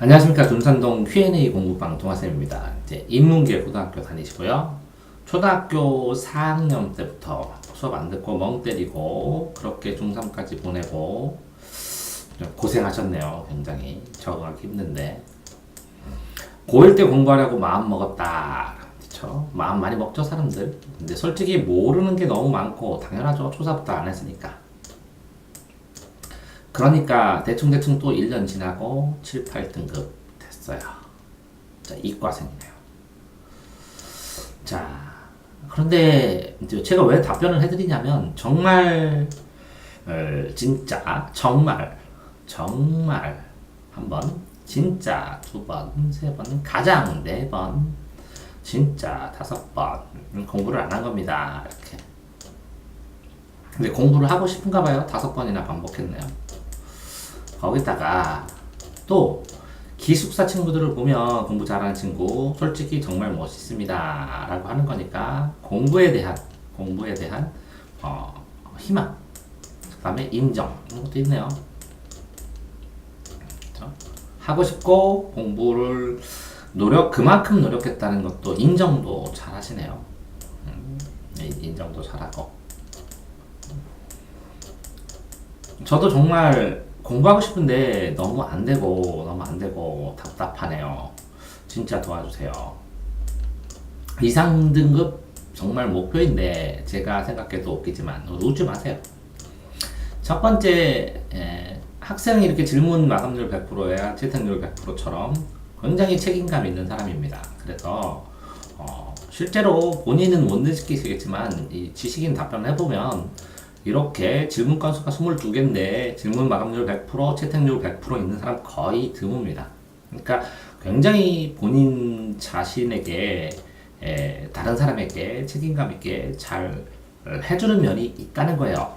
안녕하십니까 둔산동 Q&A 공부방 동아쌤입니다. 이제 인문계 고등학교 다니시고요. 초등학교 4학년 때부터 수업 안 듣고 멍 때리고 그렇게 중3까지 보내고 좀 고생하셨네요. 굉장히 적응하기 힘든데 고1 때 공부하려고 마음 먹었다. 그렇죠? 마음 많이 먹죠 사람들. 근데 솔직히 모르는 게 너무 많고 당연하죠. 초사부터 안 했으니까. 그러니까 대충대충 또 1년 지나고 7, 8등급 됐어요. 자, 이과생이네요. 자, 그런데 제가 왜 답변을 해드리냐면 정말 어, 진짜 정말 정말 한 번, 진짜 두 번, 세 번, 가장 네 번, 진짜 다섯 번 공부를 안 한 겁니다. 이렇게. 근데 공부를 하고 싶은가 봐요. 다섯 번이나 반복했네요. 거기다가 또 기숙사 친구들을 보면 공부 잘하는 친구 솔직히 정말 멋있습니다 라고 하는 거니까 공부에 대한 공부에 대한 어, 희망. 그 다음에 인정. 이런 것도 있네요. 그렇죠? 하고 싶고 공부를 노력 그만큼 노력했다는 것도 인정도 잘 하시네요. 음, 인정도 잘하고. 저도 정말 공부하고 싶은데 너무 안 되고 너무 안 되고 답답하네요. 진짜 도와주세요. 이상 등급 정말 목표인데 제가 생각해도 웃기지만 웃지 마세요. 첫 번째 에, 학생이 이렇게 질문 마감률 100%야 채택률 100%처럼 굉장히 책임감 있는 사람입니다. 그래서 어, 실제로 본인은 못 느끼시겠지만 이 지식인 답변을 해보면 이렇게 질문 건수가 22개인데 질문 마감률 100%, 채택률 100% 있는 사람 거의 드뭅니다. 그러니까 굉장히 본인 자신에게 에, 다른 사람에게 책임감 있게 잘 해주는 면이 있다는 거예요.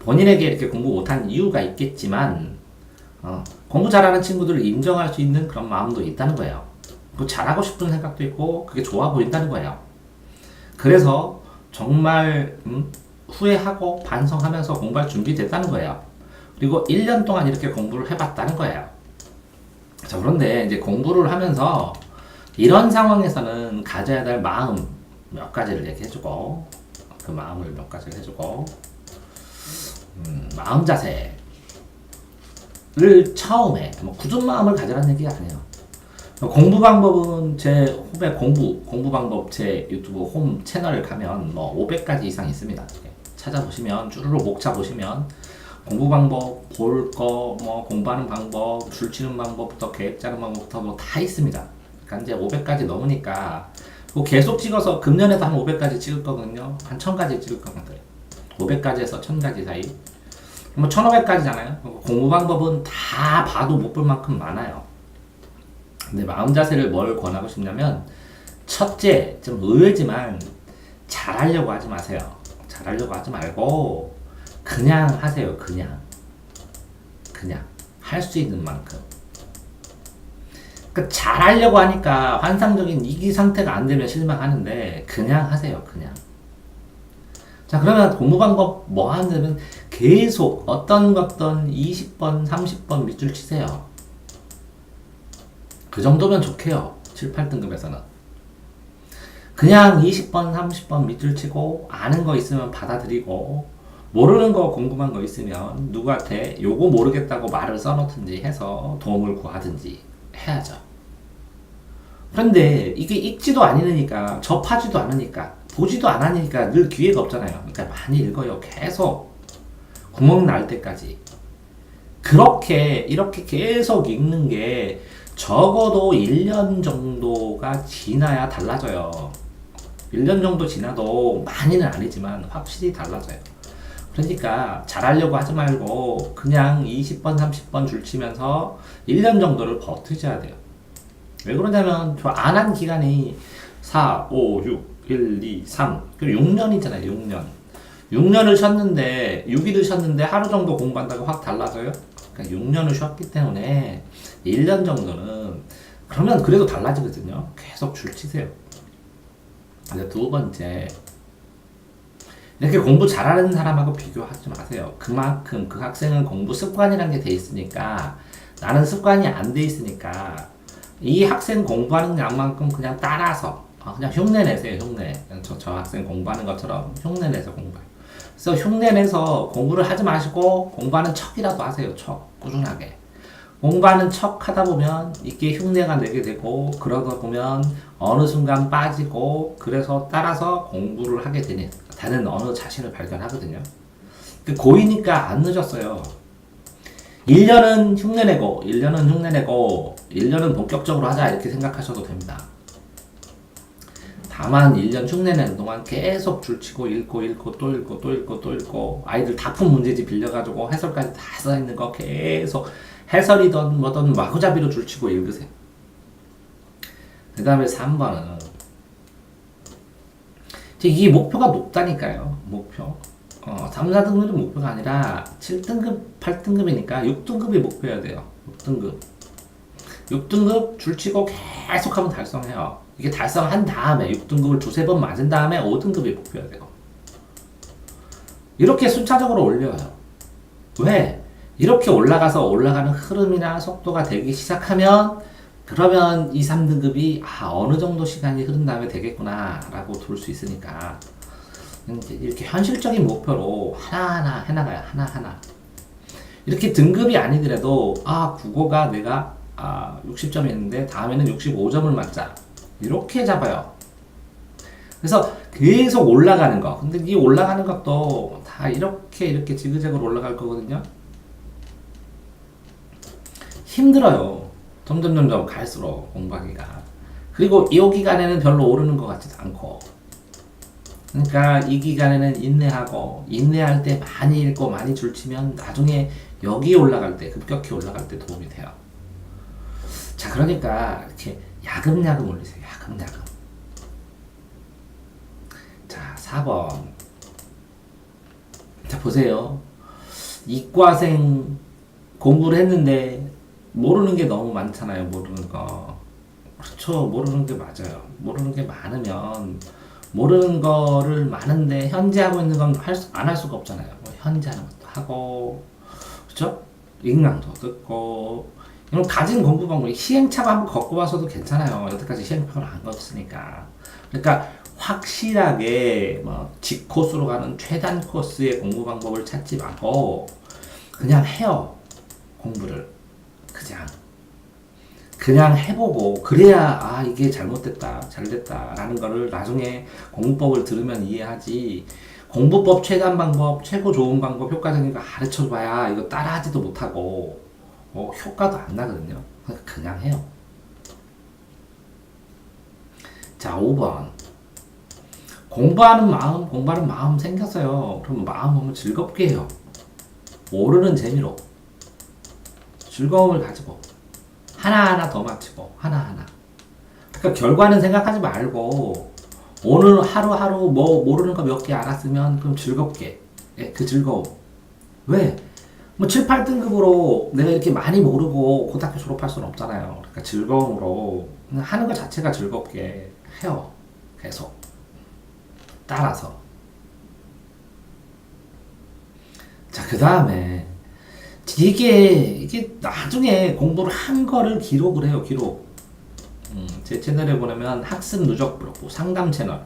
본인에게 이렇게 공부 못한 이유가 있겠지만 어, 공부 잘하는 친구들을 인정할 수 있는 그런 마음도 있다는 거예요. 그 잘하고 싶은 생각도 있고 그게 좋아 보인다는 거예요. 그래서 정말 음, 후회하고 반성하면서 공부할 준비됐다는 거예요. 그리고 1년 동안 이렇게 공부를 해봤다는 거예요. 자, 그런데 이제 공부를 하면서 이런 상황에서는 가져야 될 마음 몇 가지를 얘기해주고, 그 마음을 몇 가지를 해주고, 음, 마음 자세를 처음에, 뭐 굳은 마음을 가져라는 얘기가 아니에요. 공부 방법은 제 후배 공부, 공부 방법 제 유튜브 홈 채널에 가면 뭐 500가지 이상 있습니다. 찾아보시면 쭈루루 목차 보시면 공부 방법, 볼 거, 뭐 공부하는 방법, 줄 치는 방법부터 계획 짜는 방법부터 뭐 다 있습니다. 그러니까 이제 500까지 넘으니까 뭐 계속 찍어서 금년에도 한 500까지 찍을 거거든요. 한 1000까지 찍을 거거든요. 500까지에서 1000까지 사이. 뭐 1500까지잖아요. 공부 방법은 다 봐도 못 볼 만큼 많아요. 근데 마음 자세를 뭘 권하고 싶냐면 첫째, 좀 의외지만 잘하려고 하지 마세요. 잘하려고 하지 말고 그냥 하세요. 그냥 그냥 할 수 있는 만큼. 그 잘하려고 하니까 환상적인 이기 상태가 안 되면 실망하는데 그냥 하세요. 그냥. 자 그러면 공부 방법 뭐 하냐면 계속 어떤 것든 20번, 30번 밑줄 치세요. 그 정도면 좋게요. 7, 8등급에서는. 그냥 20번, 30번 밑줄 치고 아는 거 있으면 받아들이고 모르는 거 궁금한 거 있으면 누구한테 요거 모르겠다고 말을 써놓든지 해서 도움을 구하든지 해야죠. 그런데 이게 읽지도 않으니까 접하지도 않으니까 보지도 않으니까 늘 기회가 없잖아요. 그러니까 많이 읽어요. 계속 구멍 날 때까지. 그렇게 이렇게 계속 읽는 게 적어도 1년 정도가 지나야 달라져요. 1년 정도 지나도 많이는 아니지만 확실히 달라져요. 그러니까 잘하려고 하지 말고 그냥 20번, 30번 줄 치면서 1년 정도를 버티셔야 돼요. 왜 그러냐면 저 안 한 기간이 4, 5, 6, 1, 2, 3 그리고 6년이잖아요. 6년. 6년을 쉬었는데 6일을 쉬었는데 하루 정도 공부한다고 확 달라져요? 그러니까 6년을 쉬었기 때문에 1년 정도는 그러면 그래도 달라지거든요. 계속 줄 치세요. 이제 두 번째 이렇게 공부 잘하는 사람하고 비교하지 마세요. 그만큼 그 학생은 공부 습관이라는 게돼 있으니까 나는 습관이 안 돼 있으니까 이 학생 공부하는 양만큼 그냥 따라서 아, 그냥 흉내 내세요 흉내. 저, 저 학생 공부하는 것처럼 흉내 내서 공부해요. 그래서 흉내 내서 공부를 하지 마시고 공부하는 척이라도 하세요 척. 꾸준하게 공부하는 척 하다 보면 이게 흉내가 내게 되고 그러다 보면 어느 순간 빠지고 그래서 따라서 공부를 하게 되는 다는 어느 자신을 발견하거든요 그 고이니까 안 늦었어요 1년은 흉내내고 1년은 흉내내고 1년은 본격적으로 하자 이렇게 생각하셔도 됩니다. 다만 1년 흉내내는 동안 계속 줄치고 읽고 읽고 또 읽고 또 읽고 또 읽고 아이들 다 푼 문제집 빌려가지고 해설까지 다 써있는 거 계속 해설이든 뭐든 마구잡이로 줄치고 읽으세요. 그 다음에 3번은 이게 목표가 높다니까요. 목표. 어, 3, 4등급이 목표가 아니라 7등급, 8등급이니까 6등급이 목표여야 돼요. 6등급. 6등급 줄치고 계속하면 달성해요. 이게 달성한 다음에 6등급을 두세 번 맞은 다음에 5등급이 목표여야 돼요. 이렇게 순차적으로 올려요. 왜? 이렇게 올라가서 올라가는 흐름이나 속도가 되기 시작하면 그러면 2, 3등급이 아, 어느 정도 시간이 흐른 다음에 되겠구나 라고 둘수 있으니까 이렇게 현실적인 목표로 하나하나 해나가요. 하나하나. 이렇게 등급이 아니더라도 아 국어가 내가 아 60점이었는데 다음에는 65점을 맞자. 이렇게 잡아요. 그래서 계속 올라가는 거. 근데 이 올라가는 것도 다 이렇게 이렇게 지그재그로 올라갈 거거든요. 힘들어요. 점점 점점 갈수록 공부하기가. 그리고 이 기간에는 별로 오르는 것 같지도 않고. 그러니까 이 기간에는 인내하고 인내할 때 많이 읽고 많이 줄치면 나중에 여기 올라갈 때 급격히 올라갈 때 도움이 돼요. 자 그러니까 이렇게 야금야금 올리세요. 야금야금. 자 4번. 자 보세요. 이과생 공부를 했는데 모르는 게 너무 많잖아요. 모르는 거. 그렇죠. 모르는 게 맞아요. 모르는 게 많으면 모르는 거를 많은데 현재 하고 있는 건 안할 수가 없잖아요. 뭐 현재 하는 것도 하고 그렇죠? 인강도 듣고 이런 가진 공부 방법 시행착오 한번 겪고 봐서도 괜찮아요. 여태까지 시행착오를 안 겪었으니까. 그러니까 확실하게 뭐 직코스로 가는 최단 코스의 공부 방법을 찾지 말고 그냥 해요. 공부를 그냥 그냥 해보고 그래야 아 이게 잘못됐다 잘됐다라는 거를 나중에 공부법을 들으면 이해하지. 공부법 최단 방법 최고 좋은 방법 효과적인 거 가르쳐봐야 이거 따라하지도 못하고 어, 효과도 안 나거든요. 그러니까 그냥 해요. 자 5번. 공부하는 마음 공부하는 마음 생겼어요. 그러면 마음 한번 즐겁게 해요. 모르는 재미로 즐거움을 가지고 하나하나 더 맞추고 하나하나. 그러니까 결과는 생각하지 말고 오늘 하루하루 뭐 모르는 거 몇 개 알았으면 그럼 즐겁게. 예, 그 즐거움. 왜? 뭐 7, 8등급으로 내가 이렇게 많이 모르고 고등학교 졸업할 수는 없잖아요. 그러니까 즐거움으로 하는 것 자체가 즐겁게 해요. 계속. 따라서. 자 그 다음에 이게 이게 나중에 공부를 한 거를 기록을 해요 기록. 음, 제 채널에 보면 학습 누적 브로그 상담 채널.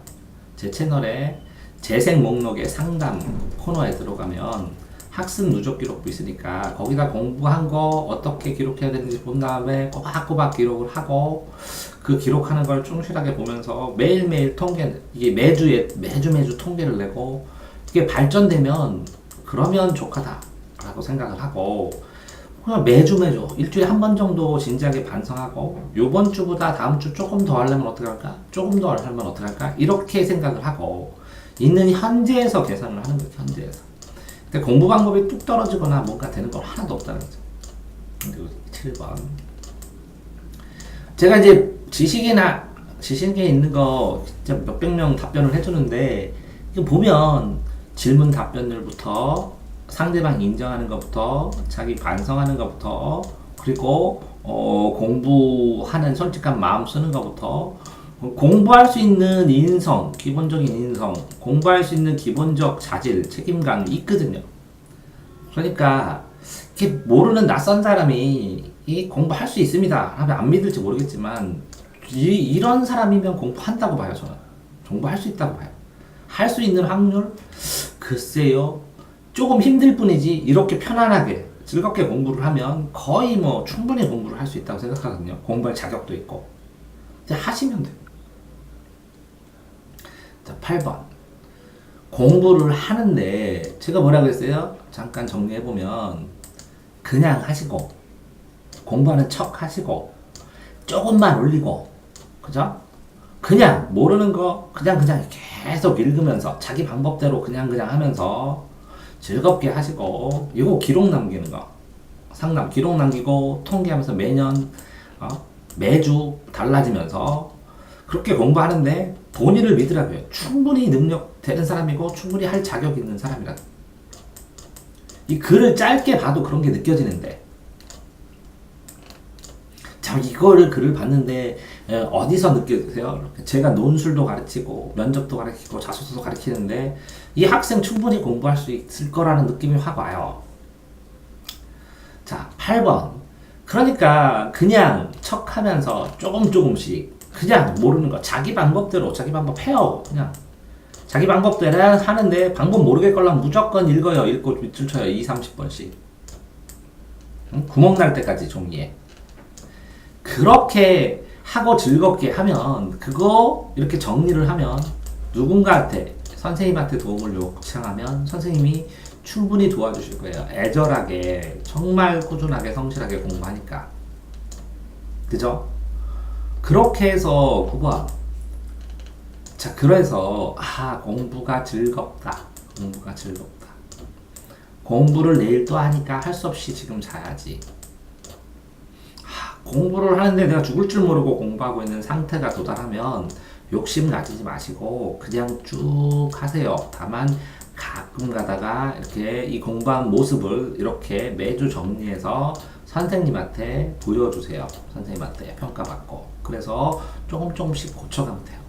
제 채널에 재생 목록에 상담 코너에 들어가면 학습 누적 기록부 있으니까 거기다 공부한 거 어떻게 기록해야 되는지 본 다음에 꼬박꼬박 기록을 하고 그 기록하는 걸 충실하게 보면서 매일매일 통계 이게 매주에 매주 매주 통계를 내고 이게 발전되면 그러면 족하다 라고 생각을 하고 그냥 매주 매주 일주일에 한 번 정도 진지하게 반성하고 요번 주보다 다음 주 조금 더 하려면 어떻게 할까? 조금 더 하려면 어떻게 할까? 이렇게 생각을 하고 있는 현재에서 계산을 하는 거죠. 현재에서. 근데 공부 방법이 뚝 떨어지거나 뭔가 되는 건 하나도 없다는 거죠. 그리고 7번. 제가 이제 지식이나 지식에 있는 거 진짜 몇백 명 답변을 해주는데 보면 질문 답변들부터 상대방 인정하는 것부터 자기 반성하는 것부터 그리고 어, 공부하는 솔직한 마음 쓰는 것부터 공부할 수 있는 인성, 기본적인 인성, 공부할 수 있는 기본적 자질, 책임감이 있거든요. 그러니까 이렇게 모르는 낯선 사람이 이 공부할 수 있습니다. 하면 안 믿을지 모르겠지만 이, 이런 사람이면 공부한다고 봐요 저는. 공부할 수 있다고 봐요. 할 수 있는 확률 글쎄요 조금 힘들 뿐이지 이렇게 편안하게 즐겁게 공부를 하면 거의 뭐 충분히 공부를 할 수 있다고 생각하거든요. 공부할 자격도 있고. 이제 하시면 돼요. 자, 8번. 공부를 하는데 제가 뭐라 그랬어요? 잠깐 정리해 보면 그냥 하시고 공부하는 척 하시고 조금만 올리고 그죠? 그냥 모르는 거 그냥 그냥 계속 읽으면서 자기 방법대로 그냥 그냥 하면서 즐겁게 하시고 이거 기록 남기는 거 상담 기록 남기고 통계하면서 매년 어? 매주 달라지면서 그렇게 공부하는데 본인을 믿으라고요. 충분히 능력 되는 사람이고 충분히 할 자격 있는 사람이라. 이 글을 짧게 봐도 그런 게 느껴지는데. 자, 이거를 글을 봤는데 에, 어디서 느껴지세요? 제가 논술도 가르치고 면접도 가르치고 자소서도 가르치는데 이 학생 충분히 공부할 수 있을 거라는 느낌이 확 와요. 자, 8번. 그러니까 그냥 척하면서 조금 조금씩 그냥 모르는 거 자기 방법대로 자기 방법 해요. 그냥 자기 방법대로 하는데 방법 모르겠걸랑 무조건 읽어요. 읽고 밑줄 쳐요. 2, 30번씩. 응? 구멍 날 때까지 종이에. 그렇게 하고 즐겁게 하면 그거 이렇게 정리를 하면 누군가한테 선생님한테 도움을 요청하면 선생님이 충분히 도와주실 거예요. 애절하게 정말 꾸준하게 성실하게 공부하니까. 그죠? 그렇게 해서 9번. 자 그래서 아 공부가 즐겁다. 공부가 즐겁다. 공부를 내일 또 하니까 할 수 없이 지금 자야지 공부를 하는데 내가 죽을 줄 모르고 공부하고 있는 상태가 도달하면 욕심 가지지 마시고 그냥 쭉 하세요. 다만 가끔 가다가 이렇게 이 공부한 모습을 이렇게 매주 정리해서 선생님한테 보여주세요. 선생님한테 평가받고. 그래서 조금 조금씩 고쳐가면 돼요.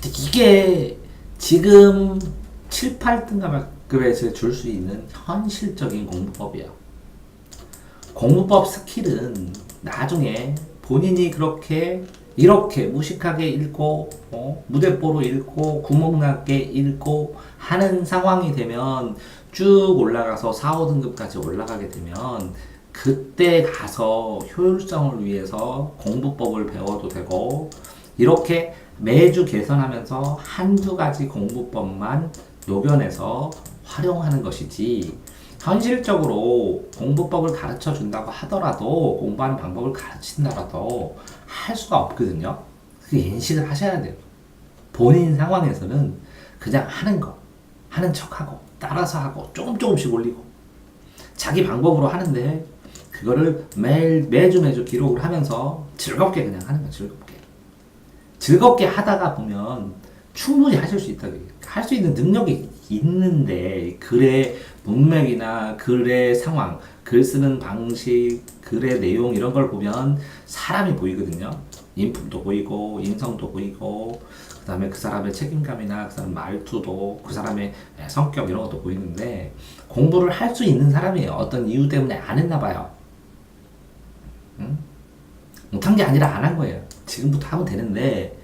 근데 이게 지금 7, 8등급에서 줄수 있는 현실적인 공부법이에요. 공부법 스킬은 나중에 본인이 그렇게 이렇게 무식하게 읽고 어, 무대뽀로 읽고 구멍나게 읽고 하는 상황이 되면 쭉 올라가서 4, 5등급까지 올라가게 되면 그때 가서 효율성을 위해서 공부법을 배워도 되고 이렇게 매주 개선하면서 한두 가지 공부법만 녹여내서 활용하는 것이지 현실적으로 공부법을 가르쳐 준다고 하더라도 공부하는 방법을 가르친다라도 할 수가 없거든요. 그 인식을 하셔야 돼요. 본인 상황에서는 그냥 하는 거, 하는 척하고 따라서 하고 조금 조금씩 올리고 자기 방법으로 하는데 그거를 매일 매주 매주 기록을 하면서 즐겁게 그냥 하는 거 즐겁게 즐겁게 하다가 보면 충분히 하실 수 있다. 할 수 있는 능력이 있는데 글의 문맥이나 글의 상황, 글 쓰는 방식, 글의 내용 이런 걸 보면 사람이 보이거든요. 인품도 보이고 인성도 보이고 그다음에 그 사람의 책임감이나 그 사람 말투도 그 사람의 성격 이런 것도 보이는데 공부를 할 수 있는 사람이에요. 어떤 이유 때문에 안 했나 봐요. 응? 못한 게 아니라 안 한 거예요. 지금부터 하면 되는데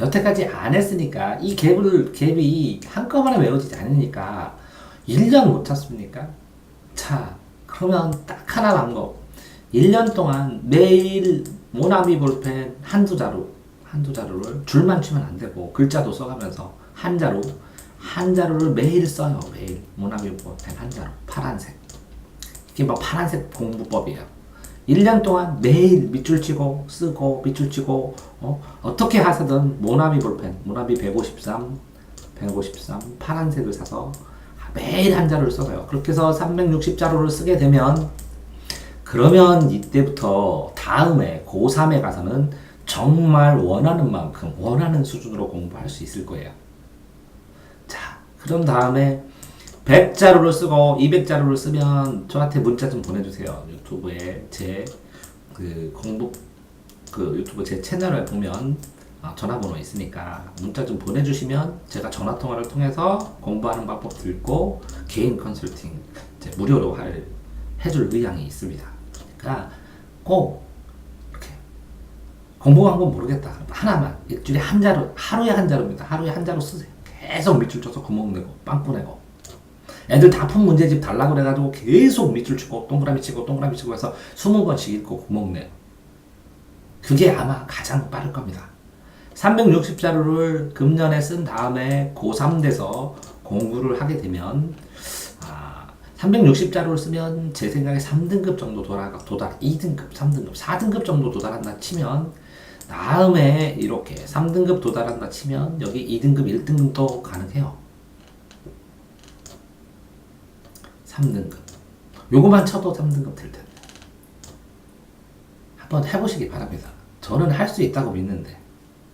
여태까지 안 했으니까 이 갭을 갭이 한꺼번에 외워지지 않으니까 1년 못 찾습니까? 자, 그러면 딱 하나 방법. 1년 동안 매일 모나미 볼펜 한두 자루, 한두 자루를 줄만 치면 안 되고 글자도 써가면서 한 자루, 한 자루를 매일 써요. 매일 모나미 볼펜 한 자루, 파란색. 이게 뭐 파란색 공부법이에요. 1년 동안 매일 밑줄 치고 쓰고 밑줄 치고 어, 어떻게 하든 모나미 볼펜, 모나미 153, 153 파란색을 사서 매일 한 자루를 써요. 그렇게 해서 360자루를 쓰게 되면 그러면 이때부터 다음에 고3에 가서는 정말 원하는 만큼 원하는 수준으로 공부할 수 있을 거예요. 자, 그런 다음에 100자루를 쓰고 200자루를 쓰면 저한테 문자 좀 보내주세요. 유튜브에 제 그 공부 그 유튜브 제 채널을 보면 아, 전화번호 있으니까 문자 좀 보내주시면 제가 전화 통화를 통해서 공부하는 방법 들고 개인 컨설팅 이제 무료로 할 해줄 의향이 있습니다. 그러니까 꼭 이렇게 공부 방법 모르겠다. 하나만 일주일에 한 자루 하루에 한 자루입니다. 하루에 한 자루 쓰세요. 계속 밑줄 쳐서 구멍 내고 빵꾸 내고 애들 다 푼 문제집 달라고 그래가지고 계속 밑줄 치고 동그라미 치고 동그라미 치고 해서 20번씩 읽고 구멍 내요. 그게 아마 가장 빠를 겁니다. 360자루를 금년에 쓴 다음에 고3 돼서 공부를 하게 되면 아, 360자루를 쓰면 제 생각에 3등급 정도 도달, 도달 2등급, 3등급, 4등급 정도 도달한다 치면 다음에 이렇게 3등급 도달한다 치면 여기 2등급, 1등급도 가능해요. 3등급. 요거만 쳐도 3등급 될 텐데. 한번 해보시기 바랍니다. 저는 할 수 있다고 믿는데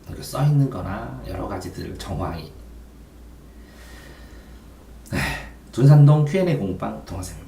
이렇게 써 있는 거나 여러 가지들 정황이. 에휴, 둔산동 Q&A 공방 동화쌤입니다.